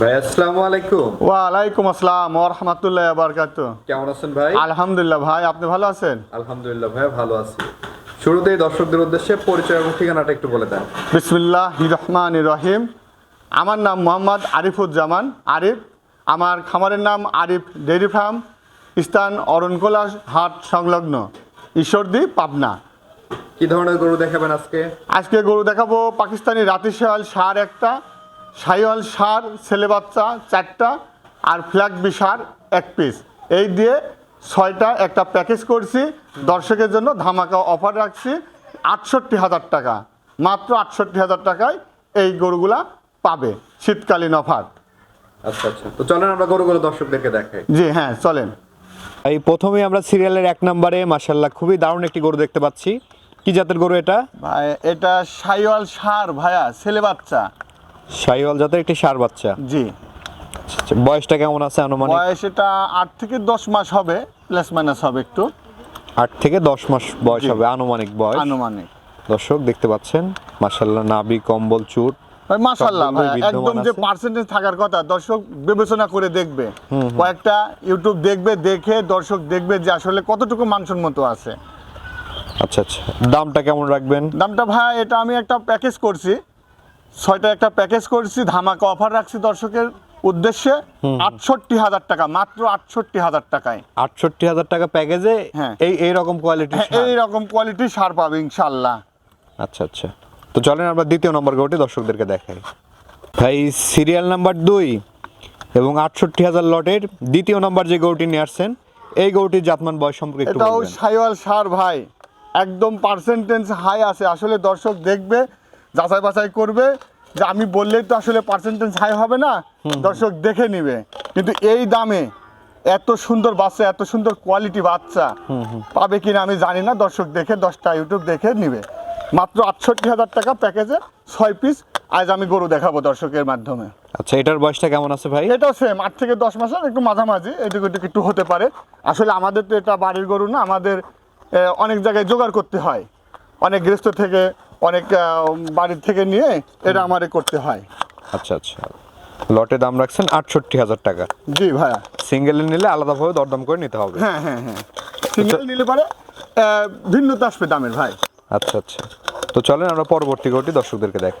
ভাই আসসালামু আলাইকুম। ওয়ালাইকুম আসসালাম ওরহামাতুল্লাহ বারকাত। কেমন আছেন ভাই? আলহামদুলিল্লাহ ভাই আপনি ভালো আছেন? আলহামদুলিল্লাহ ভাই ভালো আছি। শুরুতেই দর্শকদের উদ্দেশ্যে পরিচয় এবং ঠিকানাটা একটু বলে দেন। বিসমিল্লাহ রহমান রহিম। আমার নাম মোহাম্মদ আরিফুজ্জামান আরিফ। আমার খামারের নাম আরিফ ডেয়ারি ফার্ম স্থান অরণকোলা হাট সংলগ্ন ঈশ্বরদী পাবনা। কি ধরনের গরু দেখাবেন আজকে? আজকে গরু দেখাবো পাকিস্তানি রাতি শেয়াল সার একটা। সাইওয়াল সার ছেলে বাচ্চা চারটা আর ফ্ল্যাগ বিসার এক পিস এই দিয়ে ছয়টা একটা প্যাকেজ করছি। দর্শকের জন্য ধামাকা অফার রাখছি। আটষট্টি হাজার টাকা। মাত্র আটষট্টি হাজার টাকায় এই গরুগুলা পাবে। শীতকালীন অফার। আচ্ছা আচ্ছা। তো চলেন আমরা গরুগুলো দর্শকদেরকে দেখাই। জি হ্যাঁ চলেন। এই প্রথমে আমরা সিরিয়ালের এক নম্বরে মাসাল্লাহ খুবই দারুণ একটি গরু দেখতে পাচ্ছি। কি জাতের গরু এটা? ভাই এটা সাইওয়াল সার ভাইয়া ছেলে বাচ্চা। শাহিওয়াল জাতের একটি সার বাচ্চা। জি। আচ্ছা, বয়সটা কেমন আছে আনুমানিক? বয়স এটা আট থেকে দশ মাস হবে প্লাস মাইনাস হবে একটু। আট থেকে দশ মাস বয়স হবে আনুমানিক বয়স। আনুমানিক। দর্শক দেখতে পাচ্ছেন মাসাল্লাহ নাবি কম্বল চুট বিদ্যমান একদম যে পার্সেন্টেজ থাকার কথা দর্শক বিবেচনা করে দেখবে। কয়েকটা ইউটিউব দেখবে দেখে দর্শক দেখবে যে আসলে কতটুকু মানসম্মত আছে। আচ্ছা আচ্ছা দামটা কেমন রাখবেন? দামটা ভাই এটা আমি একটা প্যাকেজ করছি। ছয়টা একটা প্যাকেজ করছি ধামাকা অফার রাখছি দর্শকের উদ্দেশ্যে। আটষট্টি হাজার টাকা মাত্র আটষট্টি হাজার টাকায়। আটষট্টি হাজার টাকা প্যাকেজে হ্যাঁ। এই এই রকম কোয়ালিটি হ্যাঁ এই রকম কোয়ালিটি সার পাবে ইনশাল্লাহ। আচ্ছা আচ্ছা। তো চলেন আমরা দ্বিতীয় নম্বর গরুটি দর্শকদেরকে দেখাই। ভাই সিরিয়াল নাম্বার দুই এবং আটষট্টি হাজার লটের দ্বিতীয় নম্বর যে গরুটি নিয়ে আসছেন এই গরুটির জাতমান বয়স সম্পর্কে এটাও সাইওয়াল সার ভাই। একদম পার্সেন্টেজ হাই আছে। আসলে দর্শক দেখবে যাচাই বাছাই করবে যে আমি বললেই তো আসলে পার্সেন্টেজ হাই হবে না। দর্শক দেখে নিবে। কিন্তু এই দামে এত সুন্দর বাচ্চা এত সুন্দর কোয়ালিটি বাচ্চা পাবে কিনা আমি জানি না। দর্শক দেখে দশটা ইউটিউব দেখে নিবে। মাত্র আটষট্টি হাজার টাকা প্যাকেজে ছয় পিস আজ আমি গরু দেখাবো দর্শকের মাধ্যমে। আচ্ছা এটার বয়সটা কেমন আছে ভাই? এটাও সেম আট থেকে দশ মাসের একটু মাঝামাঝি এটুকু এটুকু একটু হতে পারে। আসলে আমাদের তো এটা বাড়ির গরু না আমাদের অনেক জায়গায় জোগাড় করতে হয়। অনেক গৃহস্থ থেকে অনেক বাড়ির থেকে নিয়ে এটা আমারে করতে হয়। আচ্ছা আচ্ছা। লটে দাম রাখছেন আটষট্টি হাজার টাকা। জি ভাইয়া। সিঙ্গেলে নিলে আলাদাভাবে দরদাম করে নিতে হবে। হ্যাঁ হ্যাঁ হ্যাঁ। সিঙ্গেল নিলে পারে ভিন্নতা আসবে দামের ভাই। আচ্ছা আচ্ছা। তো চলেন আমরা পরবর্তী গরুটি দর্শকদেরকে দেখ।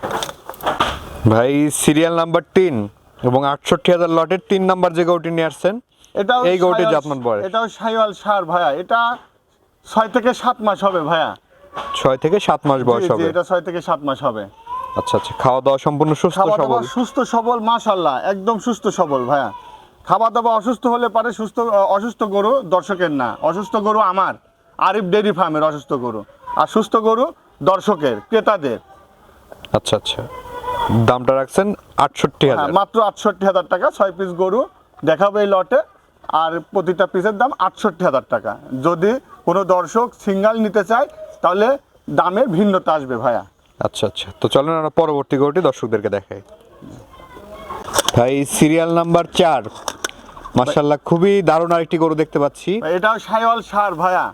ভাই সিরিয়াল নাম্বার তিন এবং আটষট্টি হাজার লটের তিন নাম্বার যে গরুটি নিয়ে আসছেন এটাও এই গরুটির সাইওয়াল- জাতমান বয়স? এটাও সাইওয়াল সার ভাইয়া। এটা ছয় থেকে সাত মাস হবে ভাইয়া। ছয় থেকে সাত মাস বয়স হবে। এটা ছয় থেকে সাত মাস হবে। আচ্ছা আচ্ছা খাওয়া দাওয়া সম্পূর্ণ সুস্থ সবল? সুস্থ সবল মাশাল্লাহ একদম সুস্থ সবল ভাইয়া। খাওয়া দাওয়া অসুস্থ হলে পারে সুস্থ অসুস্থ গরু দর্শকের না। অসুস্থ গরু আমার আরিফ ডেরি ফার্মের অসুস্থ গরু। আর সুস্থ গরু দর্শকের ক্রেতাদের। আচ্ছা আচ্ছা। দামটা রাখছেন আটষট্টি হ্যাঁ, হাজার। মাত্র আটষট্টি হাজার টাকা ছয় পিস গরু দেখাবো এই লটে। আর প্রতিটা পিসের দাম আটষট্টি হাজার টাকা। যদি কোনো দর্শক সিঙ্গাল নিতে চায় তাহলে দামের ভিন্নতা আসবে ভাইয়া। আচ্ছা আচ্ছা। তো চলেন আমরা পরবর্তী গরুটি দর্শকদেরকে দেখাই। ভাই সিরিয়াল নাম্বার চার। মার্শাল্লাহ খুবই দারুণ আরেকটি গরু দেখতে পাচ্ছি। এটাও সাইওয়াল সার ভাইয়া।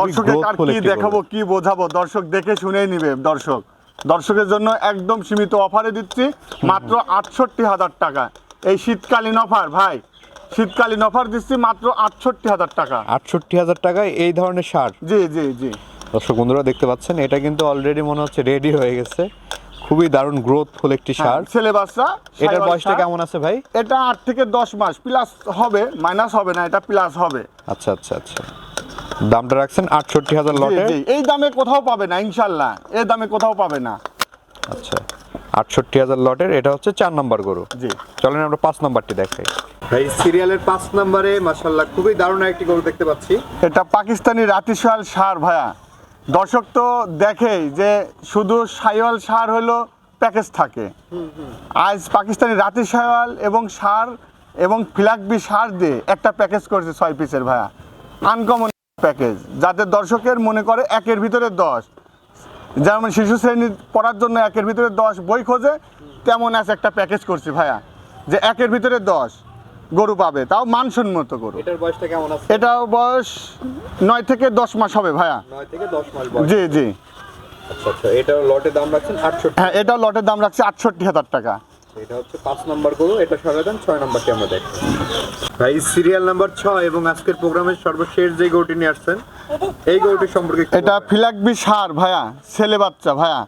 দর্শকের কি দেখাবো কি বোঝাবো দর্শক দেখে শুনেই নিবে দর্শক। দর্শকের জন্য একদম সীমিত অফারে দিচ্ছি মাত্র আটষট্টি হাজার টাকা। এই শীতকালীন অফার ভাই। শীতকালীন অফার দিচ্ছি মাত্র আটষট্টি হাজার টাকা। আটষট্টি হাজার টাকায় এই ধরনের সার? জি জি জি। দর্শক বন্ধুরা দেখতে পাচ্ছেন এটা কিন্তু অলরেডি মনে হচ্ছে রেডি হয়ে গেছে। খুবই দারুণ গ্রোথ গ্রোথফুল একটি সার। হ্যাঁ, ছেলে বাচ্চা এটার বয়সটা কেমন আছে ভাই? এটা আট থেকে দশ মাস প্লাস হবে মাইনাস হবে না এটা প্লাস হবে। আচ্ছা আচ্ছা আচ্ছা। দামটা রাখছেন আটষট্টি হাজার লটে এই দামে কোথাও পাবে না ইনশাল্লাহ এই দামে কোথাও পাবে না। আচ্ছা। আটষট্টি হাজার লটের এটা হচ্ছে চার নম্বর গরু। জি। চলেন আমরা পাঁচ নম্বরটি দেখাই। ভাই সিরিয়ালের পাঁচ নম্বরে মাশাল্লাহ খুবই দারুণ একটি গরু দেখতে পাচ্ছি। এটা পাকিস্তানি রাতিশাল সার ভাইয়া। দর্শক তো দেখেই যে শুধু সাইওয়াল সার হলো প্যাকেজ থাকে। আজ পাকিস্তানি রাতি সাইওয়াল এবং সার এবং ফ্ল্যাগবি সার দিয়ে একটা প্যাকেজ করেছে ছয় পিসের ভাইয়া। আনকমন প্যাকেজ যাতে দর্শকের মনে করে একের ভিতরে দশ। যেমন শিশু শ্রেণি পড়ার জন্য একের ভিতরে দশ বই খোঁজে তেমন আছে একটা প্যাকেজ করছি ভাইয়া যে একের ভিতরে দশ গরু পাবে তাও মানসম্মত গরু। এটার বয়সটা কেমন আছে? এটাও বয়স নয় থেকে দশ মাস হবে ভাইয়া। নয় থেকে দশ মাস বয়স। জি জি। আচ্ছা আচ্ছা এটার লটে দাম রাখছেন আটষট্টি। হ্যাঁ এটা লটের দাম রাখছে আটষট্টি হাজার টাকা। এটা হচ্ছে পাঁচ নম্বর গরু এটা সরাই ছয় নম্বরটি আমরা দেখি ভাই সিরিয়াল নাম্বার ছয় এবং আজকের প্রোগ্রামের সর্বশেষ যে গরুটি নিয়ে আসছেন এই গরুটির সম্পর্কে এটা। ফিলাকবি সার ভাইয়া ছেলে বাচ্চা ভাইয়া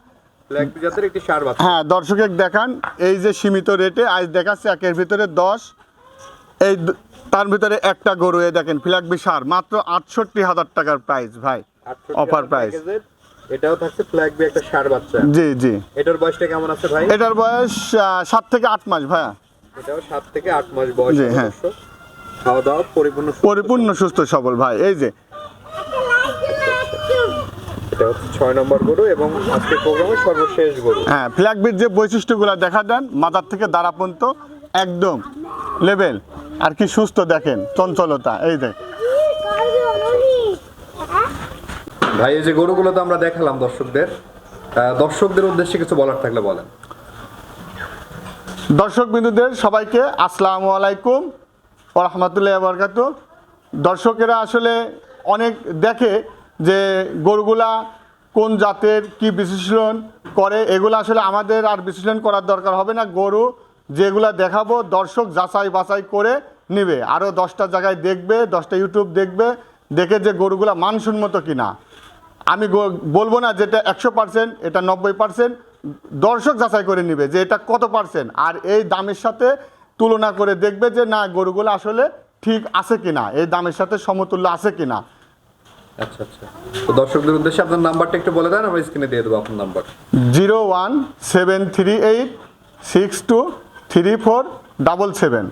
ব্ল্যাক জাতের একটি সার বাচ্চা হ্যাঁ দর্শকের দেখান এই যে সীমিত রেটে আজ দেখাচ্ছে একের ভিতরে দশ এই তার ভিতরে একটা গরু দেখেন ফিলাকবি সার মাত্র আটষট্টি হাজার টাকার প্রাইস ভাই অফার প্রাইস। এটাও থাকছে ফ্ল্যাগ বি একটা সার বাচ্চা। জি জি। এটার বয়সটা কেমন আছে ভাই? এটার বয়স সাত থেকে আট মাস ভাইয়া। এটাও সাত থেকে আট মাস বয়স জি, হ্যাঁ। খাওয়া দাওয়া পরিপূর্ণ সুস্থ। পরিপূর্ণ সুস্থ সবল ভাই এই যে। এটা হচ্ছে ছয় নম্বর গরু এবং আজকের প্রোগ্রামের সর্বশেষ গরু। হ্যাঁ ফ্ল্যাগবির যে বৈশিষ্ট্যগুলো দেখা দেন মাথার থেকে দাঁড়া পর্যন্ত একদম লেভেল আর কি সুস্থ দেখেন চঞ্চলতা এই দেখ ভাই, এই যে গরুগুলো তো আমরা দেখালাম দর্শকদের দর্শকদের উদ্দেশ্যে কিছু বলার থাকলে বলেন। দর্শক বিন্দুদের সবাইকে আসসালামু আলাইকুম ও রহমতুল্লাহ বরকাত দর্শকেরা আসলে অনেক দেখে যে গরুগুলা কোন জাতের কি বিশ্লেষণ করে, এগুলো আসলে আমাদের আর বিশ্লেষণ করার দরকার হবে না। গরু যেগুলো দেখাবো, দর্শক যাচাই বাছাই করে নেবে। আরও দশটা জায়গায় দেখবে, দশটা ইউটিউব দেখবে, দেখে যে গরুগুলা মানসুন মানসম্মত কিনা। আমি বলব না যেটা একশো পার্সেন্ট এটা নব্বই পার্সেন্ট দর্শক যাচাই করে নিবে যে এটা কত পার্সেন্ট আর এই দামের সাথে তুলনা করে দেখবে যে না গরুগুলো আসলে ঠিক আছে কিনা এই দামের সাথে সমতুল্য আছে কিনা। আচ্ছা আচ্ছা। তো দর্শকদের উদ্দেশ্যে আপনার নাম্বারটা একটু বলে দেন আমরা স্ক্রিনে দিয়ে দেবো আপনার number. Zero one seven three eight six two three four double seven.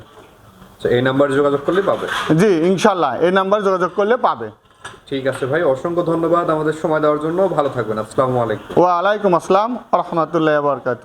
আচ্ছা এই নাম্বারে যোগাযোগ করলে পাবে। জি ইনশাল্লাহ এই নাম্বার যোগাযোগ করলে পাবে। ঠিক আছে ভাই, অসংখ্য ধন্যবাদ আমাদের সময় দেওয়ার জন্য। ভালো থাকবেন, আসসালামু আলাইকুম। ওয়া আলাইকুম আসসালাম রহমতুল্লাহ বরকাত